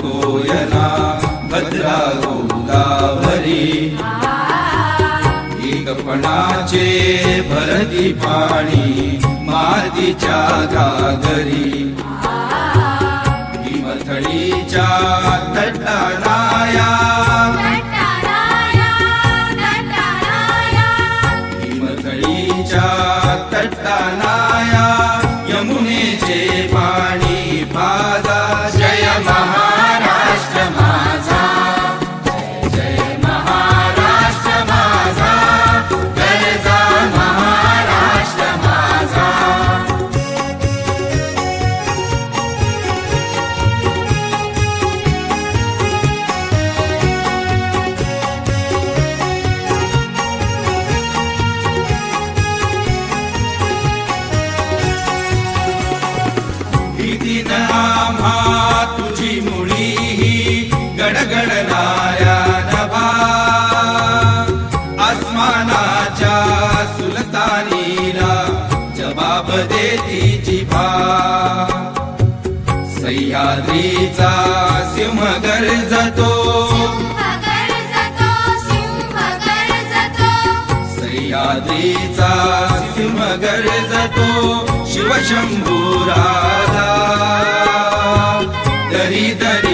कोयना भद्रा गोदावरी एकपणाचे भरती पाणी मातीच्या घागरी हिमथळीच्या तटाना सह्याद्रीचा सिंह गरजतो सह्याद्रीचा सिंह गरजतो शिवशंभू राधा दरी दरीतून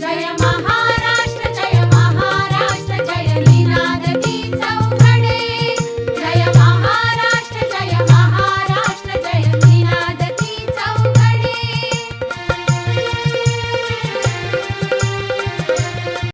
जय महा